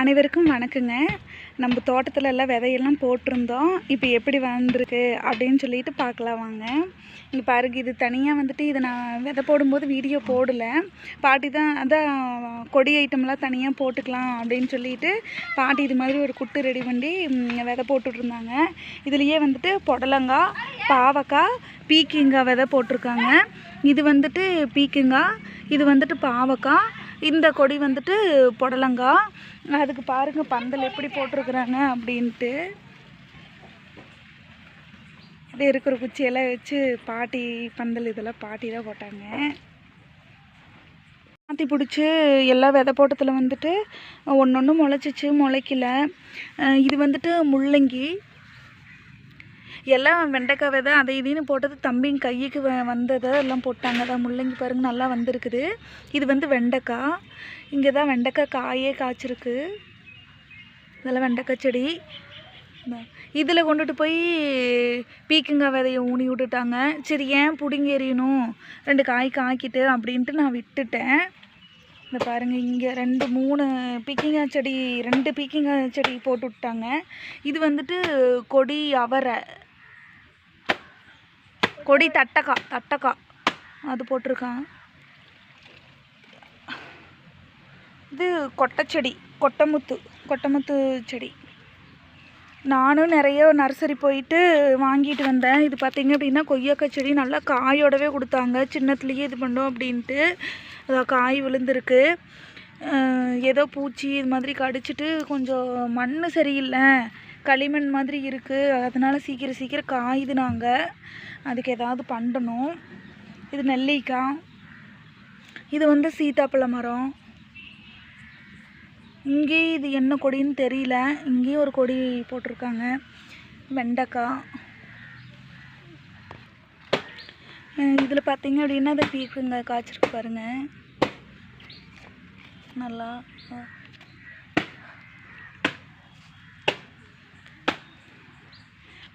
அனைவருக்கும் வணக்கங்க. நம்ம தோட்டத்தில் எல்லாம் விதையெல்லாம் போட்டிருந்தோம். இப்போ எப்படி வந்திருக்கு அப்படின்னு சொல்லிட்டு பார்க்கலாம் வாங்க. இங்கே பாருங்க இது தனியாக வந்துட்டு இதை நான் விதை போடும்போது வீடியோ போடலை. பாட்டி தான் அதான் கொடி ஐட்டம்லாம் தனியாக போட்டுக்கலாம் அப்படின்னு சொல்லிட்டு பாட்டி இது மாதிரி ஒரு குட்டு ரெடி பண்ணி விதை போட்டுட்ருந்தாங்க. இதுலேயே வந்துட்டு புடலங்காய் பாவக்காய் பீக்கிங்காய் விதை போட்டிருக்காங்க. இது வந்துட்டு பீக்கிங்காய் இது வந்துட்டு பாவக்காய் இந்த கொடி வந்துட்டு புடலங்காய் அதுக்கு பாருங்கள் பந்தல் எப்படி போட்டிருக்குறாங்க அப்படின்ட்டு. இது இருக்கிற குச்சியெல்லாம் வச்சு பாட்டி பந்தல் இதெல்லாம் பாட்டி தான் போட்டாங்க. மாற்றி பிடிச்சி எல்லா விதை போட்டத்தில் வந்துட்டு ஒன்று ஒன்று முளைச்சிச்சு முளைக்கல. இது வந்துட்டு முள்ளங்கி. எல்லாம் வெண்டைக்காய் விதை அதை இதுன்னு போட்டது தம்பிங்க கைக்கு வ- வந்ததை எல்லாம் போட்டாங்க. அதான் முள்ளங்கி பாருங்க நல்லா வந்திருக்குது. இது வந்து வெண்டைக்காய். இங்கே தான் வெண்டைக்காய் காயே காய்ச்சிருக்கு. இதெல்லாம் வெண்டைக்காய் செடி. இதில் கொண்டுட்டு போய் பீக்கங்காய் விதையை ஊனி விட்டுட்டாங்க. சரி ஏன் பிடுங்கி எறியணும்? ரெண்டு காய் காய்க்கிட்டு அப்படின்ட்டு நான் விட்டுட்டேன். இந்த பாருங்கள் இங்கே ரெண்டு மூணு பீக்கிங்காய் செடி ரெண்டு பீக்கிங்காய் செடி போட்டு விட்டாங்க. இது வந்துட்டு கொடி அவரை. கொடி தட்டக்காய் தட்டக்காய் அது போட்டிருக்கான். இது கொட்டைச்செடி கொட்டைமுத்து கொட்டைமுத்து செடி. நானும் நிறைய நர்சரி போயிட்டு வாங்கிட்டு வந்தேன். இது பார்த்திங்க அப்படின்னா கொய்யாக்காய் செடி நல்லா காயோடவே கொடுத்தாங்க. சின்னத்துலேயே இது பண்ணோம் அப்படின்ட்டு. அதான் காய் விழுந்திருக்கு. ஏதோ பூச்சி இது மாதிரி கடிச்சிட்டு கொஞ்சம் மண் சரியில்லை. களிமண் மாதிரி இருக்குது அதனால் சீக்கிரம் சீக்கிரம் காயுது நாங்கள் அதுக்கு ஏதாவது பண்ணணும். இது நெல்லிக்காய். இது வந்து சீத்தாப்பழ மரம். இங்கேயும் இது என்ன கொடின்னு தெரியல. இங்கேயும் ஒரு கொடி போட்டிருக்காங்க. வெண்டைக்காய். இதில் பார்த்தீங்க அப்படின்னா அதை பீக்குங்க காய்ச்சிருக்கு பாருங்கள் நல்லா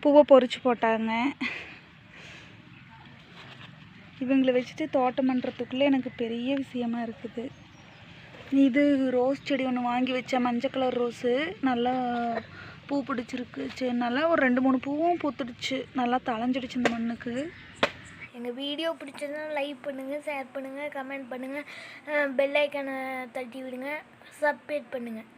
பூவை பொறிச்சு போட்டாங்க. இவங்களை வச்சுட்டு தோட்டம் பண்ணுறதுக்குள்ளே எனக்கு பெரிய விஷயமா இருக்குது. இது ரோஸ் செடி ஒன்று வாங்கி வச்சேன் மஞ்சள் கலர் ரோஸு. நல்லா பூ பிடிச்சிருக்கு. சரி நல்லா ஒரு ரெண்டு மூணு பூவும் பூத்துடுச்சு. நல்லா தளைஞ்சிடுச்சு இந்த மண்ணுக்கு. எங்கள் வீடியோ பிடிச்சதுன்னா லைக் பண்ணுங்கள் ஷேர் பண்ணுங்கள் கமெண்ட் பண்ணுங்கள் பெல் ஐக்கானை தட்டி விடுங்க. சப்ஸ்கிரைப் பண்ணுங்கள்